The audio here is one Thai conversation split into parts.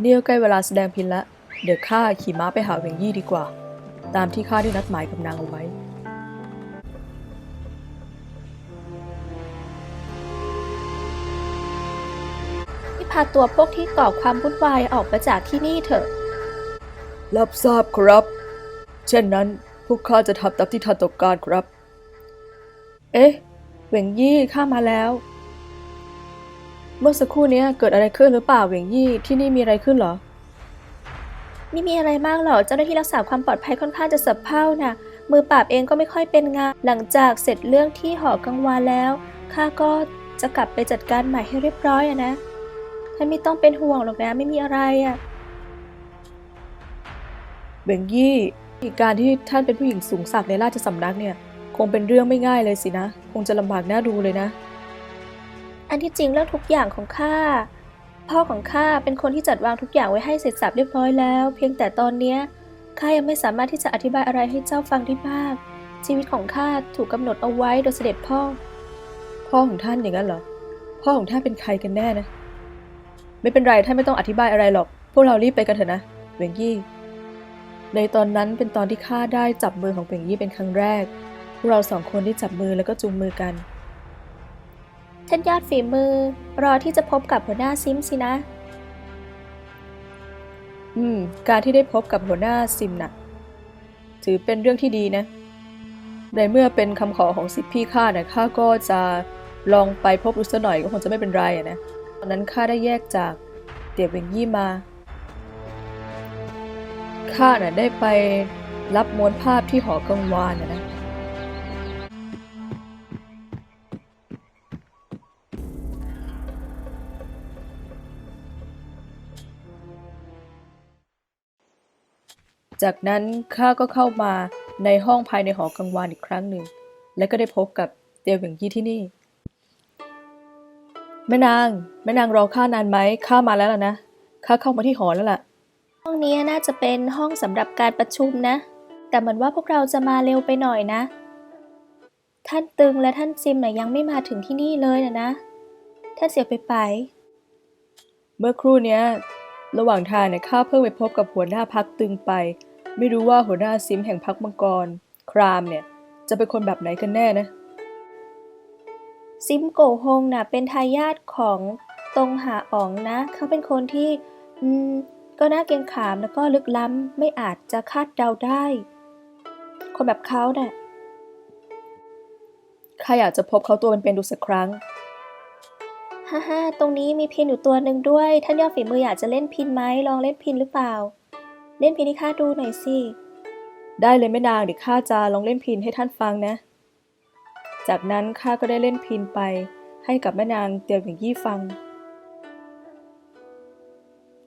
เนี่ยใกล้เวลาแสดงพินแล้ว เดี๋ยวข้าขี่ม้าไปหาเวงยี่ดีกว่า ตามที่ข้าได้นัดหมายกับนางเอาไว้ ที่พาตัวพวกที่ก่อความวุ่นวายออกมาจากที่นี่เถอะ รับทราบครับ เช่นนั้นพวกข้าจะทำตามที่ท่านต้องการครับ เอ๊ะเหวงยี่ข้ามาแล้ว เมื่อสักครู่เนี้ยเกิดอะไรขึ้นหรือเปล่าเหวงยี่ที่นี่มีอะไรขึ้นเหรอ ไม่มีอะไรมากหรอกเจ้าหน้าที่รักษาความปลอดภัยค่อนข้างจะสับเพร่านะมือปราบเองก็ไม่ค่อยเป็นงานหลังจากเสร็จเรื่องที่หอกังวานแล้วข้าก็จะกลับไปจัดการใหม่ให้เรียบร้อยอะนะท่านไม่ต้องเป็นห่วงหรอกนะไม่มีอะไรอะเบงยี่การที่ท่านเป็นผู้หญิงสูงศักดิ์ในราชสำนักเนี่ย คงเป็นเรื่องไม่ง่ายเลยสินะ คงจะลำบากน่าดูเลยนะ อันที่จริงเรื่องทุกอย่างของข้าพ่อของข้าเป็นคนที่จัดวางทุกอย่างไว้ให้เสร็จสับเรียบร้อยแล้ว เพียงแต่ตอนเนี้ยข้ายังไม่สามารถที่จะอธิบายอะไรให้เจ้าฟังได้มาก ชีวิตของข้าถูกกำหนดเอาไว้โดยเสด็จพ่อ พ่อของท่านอย่างนั้นเหรอ พ่อของท่านเป็นใครกันแน่นะ ไม่เป็นไรท่านไม่ต้องอธิบายอะไรหรอก พวกเรารีบไปกันเถอะนะเวงยี่ ในตอนนั้นเป็นตอนที่ข้าได้จับมือของเวงยี่เป็นครั้งแรก พวกเราสองคนได้จับมือแล้วก็จูงมือกัน ท่านยอดฝีมือ รอที่จะพบกับหัวหน้าซิมสินะ อืม การที่ได้พบกับหัวหน้าซิมน่ะ ถือเป็นเรื่องที่ดีนะ ในเมื่อเป็นคำขอของสิทธิพี่ข้าเนี่ยข้าก็จะลองไปพบดูสักหน่อยก็คงจะไม่เป็นไรนะ ตอนนั้นข้าได้แยกจากเตียเวงยี่มาข้าน่ะได้ไปรับม้วนภาพที่หอกังวานนะ จากนั้นข้าก็เข้ามาในห้องภายในหอกังวานอีกครั้งหนึ่ง และก็ได้พบกับเตียวเหวิงยี่ที่นี่ แม่นาง แม่นางรอข้านานไหมข้ามาแล้วล่ะนะข้าเข้ามาที่หอแล้วล่ะ ห้องนี้น่าจะเป็นห้องสำหรับการประชุมนะ แต่เหมือนว่าพวกเราจะมาเร็วไปหน่อยนะ ท่านตึงและท่านซิมน่ะยังไม่มาถึงที่นี่เลยนะนะ ท่านเสียไปไป เมื่อครู่เนี้ย ระหว่างทางเนี่ยข้าเพิ่งไปพบกับหัวหน้าพักตึงไป ไม่รู้ว่าหัวหน้าซิมแห่งพักมังกร ครามเนี่ย จะเป็นคนแบบไหนกันแน่นะ ซิมโกฮงน่ะเป็นทายาทของตงหาอ๋องนะ เขาเป็นคนที่ อืม ก็น่าเกรงขามแล้วก็ลึกล้ำไม่อาจจะคาดเดาได้ คนแบบเขาน่ะข้าอยากจะพบเขาตัวเป็นๆดูสักครั้ง ฮ่าฮ่าตรงนี้มีพินอยู่ตัวหนึ่งด้วย ท่านยอดฝีมืออยากจะเล่นพินไหมลองเล่นพินหรือเปล่า เล่นพินให้ข้าดูหน่อยสิ ได้เลยแม่นางเดี๋ยวข้าจะลองเล่นพินให้ท่านฟังนะ จากนั้นข้าก็ได้เล่นพินไป ให้กับแม่นางเตียวหวิงยี่ฟัง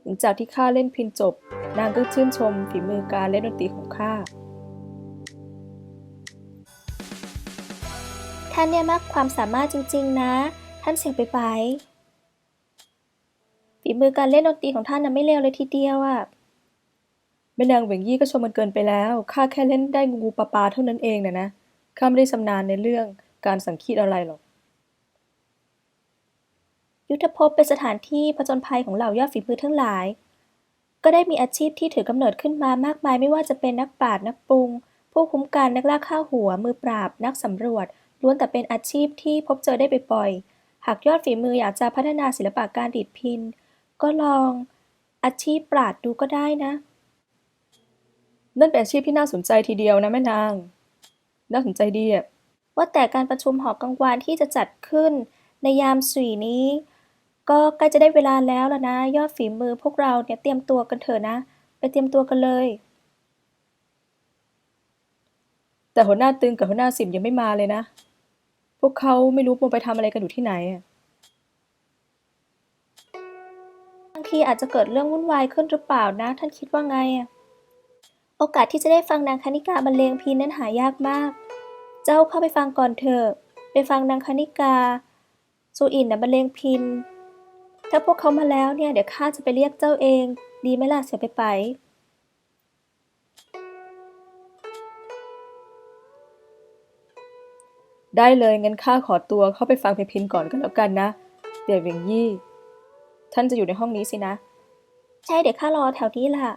หลังจากที่ข้าเล่นพินจบ นางก็ชื่นชมฝีมือการเล่นดนตรีของข้า ท่านเนี่ยมากความสามารถจริง ๆ นะ ท่านเสียงไปไปฝีมือการเล่นดนตรีของท่านน่ะไม่เลวเลยทีเดียวอะ แม่นางเหวงยี่ก็ชมมันเกินไปแล้ว ข้าแค่เล่นได้งูปลาปลาเท่านั้นเองนะนะ ข้าไม่ได้ชำนาญในเรื่องการสังคีตอะไรหรอก ยุทธภพเป็นสถานที่ผจญภัยของเหล่ายอดฝีมือทั้งหลาย ก็ได้มีอาชีพที่ถือกำเนิดขึ้นมามากมายไม่ว่าจะเป็นนักปราชญ์นักปรุง ผู้คุ้มกันนักล่าข้าหัว มือปราบ นักสำรวจ ล้วนแต่เป็นอาชีพที่พบเจอได้บ่อยๆ หากยอดฝีมืออยากจะพัฒนาศิลปะการดีดพิน ก็ลองอาชีพปราดดูก็ได้นะ นั่นเป็นอาชีพที่น่าสนใจทีเดียวนะแม่นาง น่าสนใจดีอะว่าแต่การประชุมหอกลางวานที่จะจัดขึ้น ในยามสุยนี้ ก็ใกล้จะได้เวลาแล้วล่ะนะ ยอดฝีมือพวกเราเนี่ยเตรียมตัวกันเถอะนะ ไปเตรียมตัวกันเลย แต่หัวหน้าตึงกับหัวหน้าสิมยังไม่มาเลยนะ พวกเขาไม่รู้มัวไปทำอะไรกันอยู่ที่ไหนบางทีอาจจะเกิดเรื่องวุ่นวายขึ้นหรือเปล่านะ ท่านคิดว่าไงอะ โอกาสที่จะได้ฟังนางคณิกาบรรเลงพีนั้นหายากมาก เจ้าเข้าไปฟังก่อนเถอะ ไปฟังนางคณิกาสุอินนะบรรเลงพิน ถ้าพวกเขามาแล้วเนี่ย เดี๋ยวข้าจะไปเรียกเจ้าเอง ดีไหมล่ะเสียไปไป ได้เลยงั้นข้าขอตัวเข้าไปฟังเพลงพินก่อนก็แล้วกันนะ เดี๋ยวเวียงยี่ ท่านจะอยู่ในห้องนี้สินะ ใช่เดี๋ยวข้ารอแถวนี้ล่ะ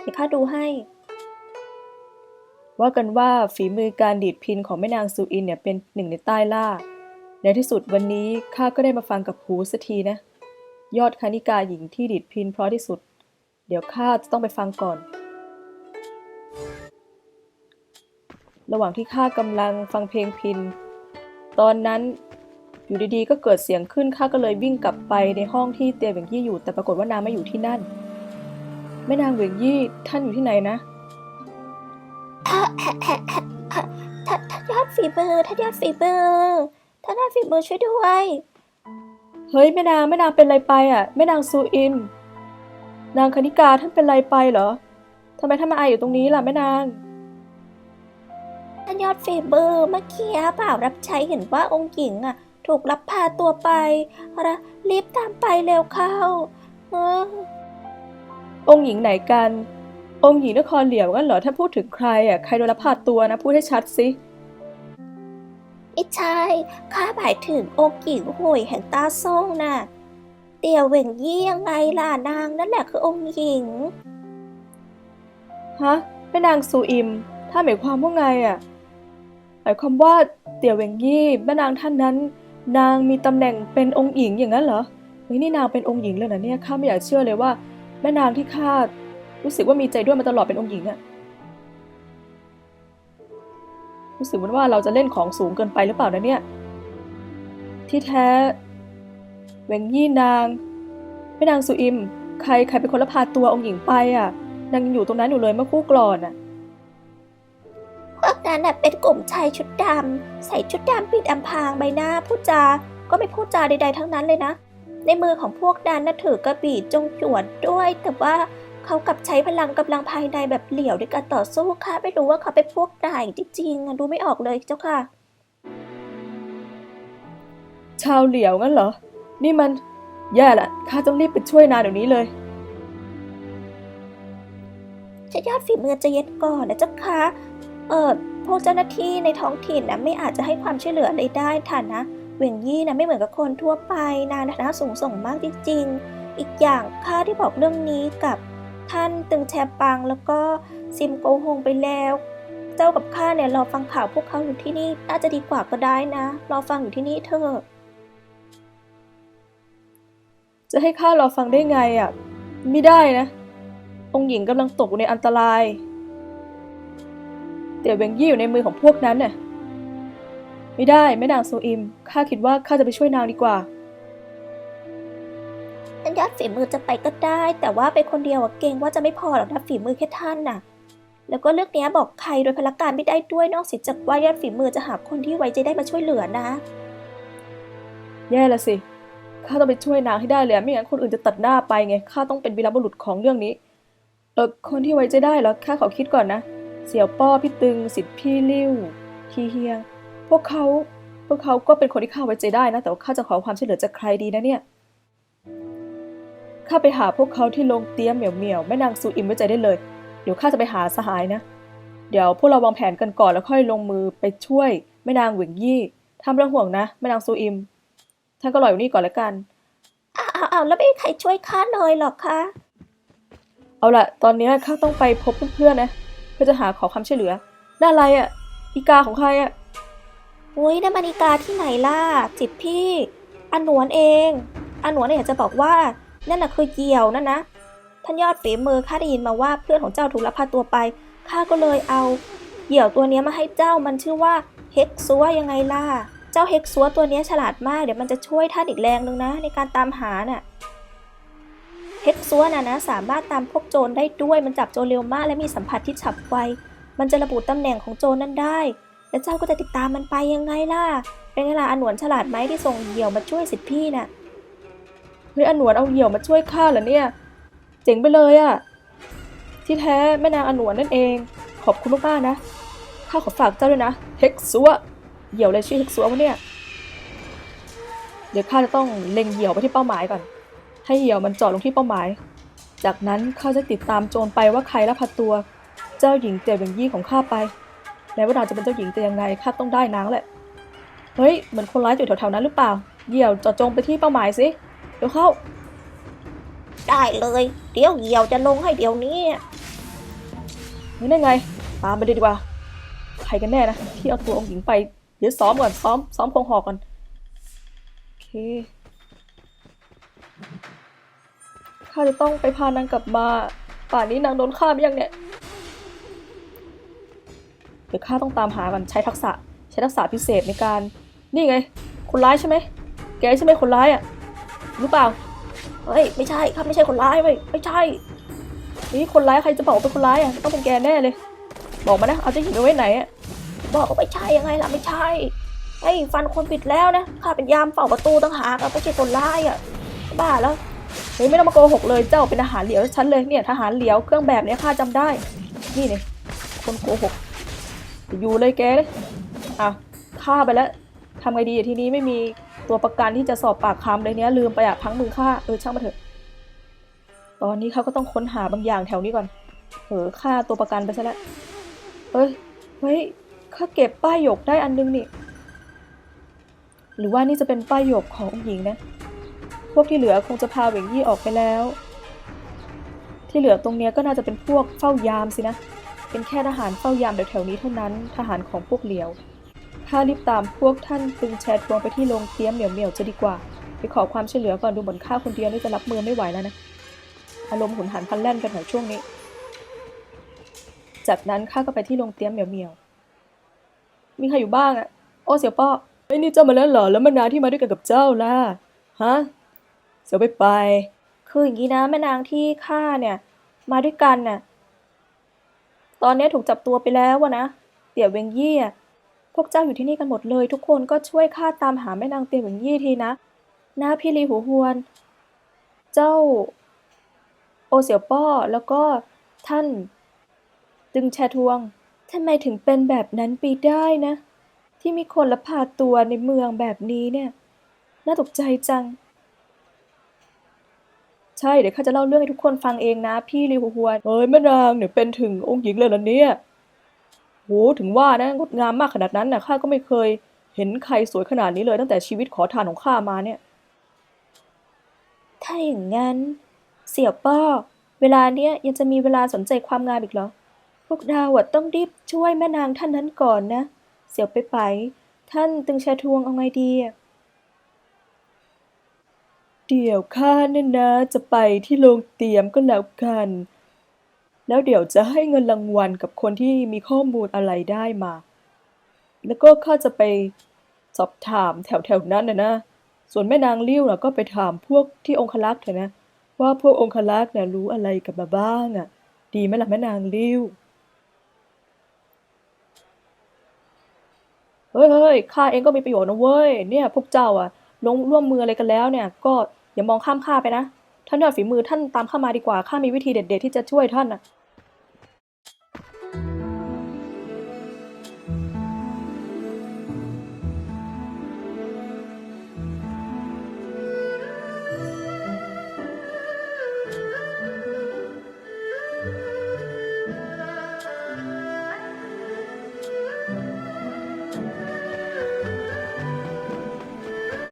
เดี๋ยวข้าดูให้ ว่ากันว่าฝีมือการดีดพินของแม่นางซูอินเนี่ยเป็นหนึ่งในใต้ล่า ในที่สุดวันนี้ข้าก็ได้มาฟังกับหูสักทีนะ ยอดคณิกาหญิงที่ดีดพินเพราะที่สุด เดี๋ยวข้าจะต้องไปฟังก่อน ระหว่างที่ข้ากำลังฟังเพลงพิน ตอนนั้นอยู่ดีๆ ก็เกิดเสียงขึ้นข้าก็เลยวิ่งกลับไปในห้องที่เตียเหวิงยี่อยู่ แต่ปรากฏว่านางไม่อยู่ที่นั่น แม่นางเหวิงยี่ท่านอยู่ที่ไหนนะ ท่านท่านยอดฝีมือท่านยอดฝีมือท่านยอดฝีมือช่วยด้วย เฮ้ยแม่นางแม่นางเป็นไรไปอะแม่นางซูอิน นางคณิกาท่านเป็นไรไปเหรอทำไมท่านมาอายอยู่ตรงนี้ล่ะแม่นางท่านยอดฝีมือเมื่อกี้เปล่าวรับใช้เห็นว่าองค์หญิงอะ ถูกลับพาตัวไประรีบตามไปเร็วเข้า เออองค์หญิงไหนกัน องค์หญิงนครเหลียวกันเหรอถ้าพูดถึงใครอะใครโดนลักพาตัวนะ พูดให้ชัดสิไม่ใช่ข้าหมายถึงองค์หญิงห่วยแห่งตาส่งน่ะเตี่ยวเหว่งยี่ยังไงล่ะนางนั่นแหละคือองค์หญิงฮะแม่นางซูอิมท่านหมายความว่าไงอะหมายความว่าเตี่ยวเวงยี่แม่นางท่านนั้น นางมีตำแหน่งเป็นองค์หญิงอย่างนั้นเหรอเฮ้ยนี่นางเป็นองค์หญิงเลยนะเนี่ยข้าไม่อยากเชื่อเลยว่า แม่นางที่ข้า รู้สึกว่ามีใจด้วยมาตลอดเป็นองค์หญิงอะรู้สึกมือนว่าเราจะเล่นของสูงเกินไปหรือเปล่านะเนี่ย ที่แท้เวงยี่นางแม่นางสุอิม ใครใครเป็นคนละพาตัวองค์หญิงไปอะนางยังอยู่ตรงนั้นอยู่เลยเมื่อคู่ก่อนอะพวกนั้นน่ะเป็นกลุ่มชายชุดดำใส่ชุดดำปิดอำพรางใบหน้าพูดจาก็ไม่พูดจาใดๆทั้งนั้นเลยนะ ในมือของพวกนั้นน่ะถือกระบี่จงจวดด้วย แต่ว่า เขากลับใช้พลังกำลังภายในแบบเหลี่ยวในการต่อสู้ค่ะ ไม่รู้ว่าเขาเป็นพวกไหนจริงๆอะดูไม่ออกเลยเจ้าค่ะ ชาวเหลียวงั้นเหรอ นี่มัน แย่ละข้าต้องรีบไปช่วยนางเดี๋ยวนี้เลยจะยอดฝีมือใจะเย็นก่อนนะเจ้าค่ะ เออพวกเจ้าหน้าที่ในท้องถิ่นนะไม่อาจจะให้ความช่วยเหลือเลยได้ท่านนะเหวียงยี่นะไม่เหมือนกับคนทั่วไปนางฐานะสูงส่งมากจริงๆ อีกอย่างข้าที่บอกเรื่องนี้กับ ท่านตึงแชปังแล้วก็ซิมโกฮงไปแล้ว เจ้ากับข้าเนี่ยรอฟังข่าวพวกเขาอยู่ที่นี่น่าจะดีกว่าก็ได้นะ รอฟังอยู่ที่นี่เถอะจะให้ข้ารอฟังได้ไงอะ ไม่ได้นะ องค์หญิงกำลังตกอยู่ในอันตราย เตี่ยวเบงยี่อยู่ในมือของพวกนั้นน่ะ ไม่ได้แม่นางโซอิม ข้าคิดว่าข้าจะไปช่วยนางดีกว่า ฝีมือจะไปก็ได้ แต่ว่าไปคนเดียวเกรงว่าจะไม่พอหรอกนะฝีมือแค่ท่านน่ะ แล้วก็เรื่องนี้บอกใครโดยพลการไม่ได้ด้วยนอกเสียจากว่ายอดฝีมือจะหาคนที่ไว้ใจได้มาช่วยเหลือนะ แย่ละสิข้าต้องไปช่วยนางให้ได้เลยไม่งั้นคนอื่นจะตัดหน้าไปไงข้าต้องเป็นวีรบุรุษของเรื่องนี้ เออคนที่ไว้ใจได้เหรอข้าขอคิดก่อนนะ เสี่ยวป้อพี่ตึงสิทธิ์พี่ลิ่วทีเฮียพวกเขาพวกเขาก็เป็นคนที่ข้าไว้ใจได้นะ แต่ว่าข้าจะขอความช่วยเหลือจากใครดีนะเนี่ย ข้าไปหาพวกเขาที่โรงเตี้ยมเหมียวเหมียวๆแม่นางซูอิมไว้ใจได้เลย เดี๋ยวข้าจะไปหาสหายนะ เดี๋ยวพวกเราวางแผนกันก่อนแล้วค่อยลงมือไปช่วยแม่นางเหวิงยี่ทำเรื่องห่วงนะแม่นางซูอิม ท่านก็รออยู่นี่ก่อนแล้วกันอ้าวอ้าวแล้วไม่มีใครช่วยข้าเลยเหรอคะเอาล่ะตอนนี้ข้าต้องไปพบเพื่อนๆนะ เพื่อจะหาขอความช่วยเหลือน่าอะไรอะ อีกาของใครอะอุ้ยนั่นมานิกาที่ไหนล่ะ จิตพี่ อันหนวนเอง อันหนวนเนี่ยอยากจะบอกว่า นั่นน่ะคือเหยี่ยวนั่นนะท่านยอดฝีมือข้าได้ยินมาว่าเพื่อนของเจ้าถูกลักพาตัวไปข้าก็เลยเอาเหยี่ยวตัวนี้มาให้เจ้ามันชื่อว่าเฮกซัวยังไงล่ะเจ้าเฮกซัวตัวนี้ฉลาดมากเดี๋ยวมันจะช่วยท่านอีกแรงหนึ่งนะ ในการตามหาน่ะเฮกซัวน่ะนะสามารถตามพวกโจรได้ด้วยมันจับโจรเร็วมากและมีสัมผัสที่ฉับไวมันจะระบุตำแหน่งของโจรนั้นได้ แล้วเจ้าก็จะติดตามมันไปยังไงล่ะ เป็นไงล่ะอันวนฉลาดไหมที่ส่งเหยี่ยวมาช่วยสิทธิพี่น่ะ ฮ้ยอันหนวนเอาเหี่ยวมาช่วยข้าเหรอเนี่ย เจ๋งไปเลยอะที่แท้แม่นางอันหนวนนั่นเอง ขอบคุณมากๆนะข้าขอฝากเจ้าด้วยนะเฮกซัวเหี่ยวเลยชื่อเฮกซัววะเนี่ย เดี๋ยวข้าจะต้องเล็งเหี่ยวไปที่เป้าหมายก่อน ให้เหี่ยวมันจาะลงที่เป้าหมาย จากนั้นข้าจะติดตามโจรไปว่าใครลักพาตัว เจ้าหญิงเตี่ยวเบงยี่ของข้าไปแม้ว่านางจะเป็นเจ้าหญิงแต่ยังไงข้าต้องได้นางแหละ เฮ้ยเหมือนคนร้ายอยู่แถวๆนั้นหรือเปล่า เหี่ยวจาะจงไปที่เป้าหมายสิ เดี๋ยวเข้า ได้เลย เดี๋ยวเหี่ยวจะลงให้เดี๋ยวนี้เฮ้ยนั่ไง ตามไปเลยดีกว่า ใครกันแน่นะ ที่เอาตัวองค์หญิงไป เดี๋ยวซ้อมก่อน ซ้อม ซ้อมคงหอกก่อน โอเค ข้าจะต้องไปพานางกลับมา ป่านนี้นางโดนฆ่าไปยังเนี่ย เดี๋ยวข้าต้องตามหากันใช้ทักษะ ใช้ทักษะพิเศษในการ นี่ไง คนร้ายใช่ไหม แกใช่ไหมคนร้ายอะ หรู้เปล่า เฮ้ย ไม่ใช่ข้าไม่ใช่คนร้ายเว้ยไม่ใช่ นี่คนร้ายใครจะบอกว่าเป็นคนร้ายอะต้องเป็นแกแน่เลย บอกมานะ เอาเจ้าหญิงไปไว้ไหนอะ บอกว่าไม่ใช่ยังไงล่ะไม่ใช่ไอ้ฟันคนผิดแล้วนะ ข้าเป็นยามเฝ้าประตูต่างหากไม่ใช่คนร้ายอะ บ้าแล้ว เฮ้ยไม่ต้องมาโกหกเลย เจ้าเป็นทหารเหลียวฉันเลยเนี่ยทหารเหลียวเครื่องแบบเนี้ยข้าจำได้ นี่เนี่ยคนโกหก อยู่เลยแกเลยอะฆ่าไปแล้วทำไงดีทีนี้ไม่มี ตัวประกันที่จะสอบปากคำเลยเนี้ยลืมไปอะพังมือฆ่าเออช่างมาเถอะ ตอนนี้เขาก็ต้องค้นหาบางอย่างแถวนี้ก่อนเออฆ่าตัวประกันไปซะแล้วเอ้ยเฮ้ยข้าเก็บป้ายหยกได้อันนึงนี่ หรือว่านี่จะเป็นป้ายหยกขององค์หญิงนะ พวกที่เหลือคงจะพาเหวงยี่ออกไปแล้ว ที่เหลือตรงเนี้ยก็น่าจะเป็นพวกเฝ้ายามสินะ เป็นแค่ทหารเฝ้ายามแถวๆนี้เท่านั้น ทหารของพวกเหลียว ข้ารีบตามพวกท่านตึงแชทวงไปที่โรงเตี้ยมเหมียวเหมียวจะดีกว่า ไปขอความช่วยเหลือก่อนดูเหมือนข้าคนเดียวนี่จะรับมือไม่ไหวแล้วนะ อารมณ์หุนหันพลันแล่นกันหน่อยช่วงนี้ จากนั้นข้าก็ไปที่โรงเตี้ยมเหมียวเหมียว มีใครอยู่บ้างอะโอ้เสี่ยวป้อไอ้นี่เจ้ามาแล้วเหรอ แล้วแมานาวที่มาด้วยกันกับเจ้าล่ะ ฮะ เสี่ยวไปไป คืออย่างนี้นะแม่นางที่ข้าเนี่ย มาด้วยกันน่ะ ตอนนี้ถูกจับตัวไปแล้ววะนะ เตี่ยวเวงยี่อะ วกเจ้าอยู่ที่นี่กันหมดเลย ทุกคนก็ช่วยข้าตามหาแม่นางเตียวเวงยี่ทีนะนะพี่ลีหูฮวน เจ้า โอเสี่ยวป้อแล้วก็ท่าน ตึงแชทวงทำไมถึงเป็นแบบนั้นไปได้นะ ที่มีคนละพาตัวในเมืองแบบนี้เนี่ย น่าตกใจจัง ใช่เดี๋ยวข้าจะเล่าเรื่องให้ทุกคนฟังเองนะ พี่ลิวฮวนเฮ้ยแม่นางเนี่ยเป็นถึงองค์หญิงเลยเหรอเนี่ย โหถึงว่านะงดงามมากขนาดนั้นนะข้าก็ไม่เคยเห็นใครสวยขนาดนี้เลยตั้งแต่ชีวิตขอทานของข้ามาเนี่ย ถ้าอย่างนั้น เสี่ยวป้อเวลาเนี้ยยังจะมีเวลาสนใจความงามอีกเหรอ พวกดาวอะต้องรีบช่วยแม่นางท่านนั้นก่อนนะ เสี่ยวไปไป ท่านตึงแชทวงเอาไงดีอะเดี๋ยวข้าเนี่ยนะ จะไปที่โรงเตรียมก็แล้วกัน แล้วเดี๋ยวจะให้เงินรางวัลกับคนที่มีข้อมูลอะไรได้มา แล้วก็ข้าจะไปสอบถามแถวๆนั้นนะนะ ส่วนแม่นางลิ้วน่ะก็ไปถามพวกที่องคลักษ์เถอะนะ ว่าพวกองคลักษ์เนี่ยรู้อะไรกันมาบ้างอะ ดีไหมล่ะแม่นางลิ้วเฮ้ยเฮ้ยข้าเองก็มีประโยชน์นะเว้ย เนี่ย พวกเจ้าอะลงร่วมมืออะไรกันแล้วเนี่ย ก็อย่ามองข้ามข้าไปนะ ท่านยอดฝีมือท่านตามข้ามาดีกว่า ข้ามีวิธีเด็ด ๆ ที่จะช่วยท่านอะ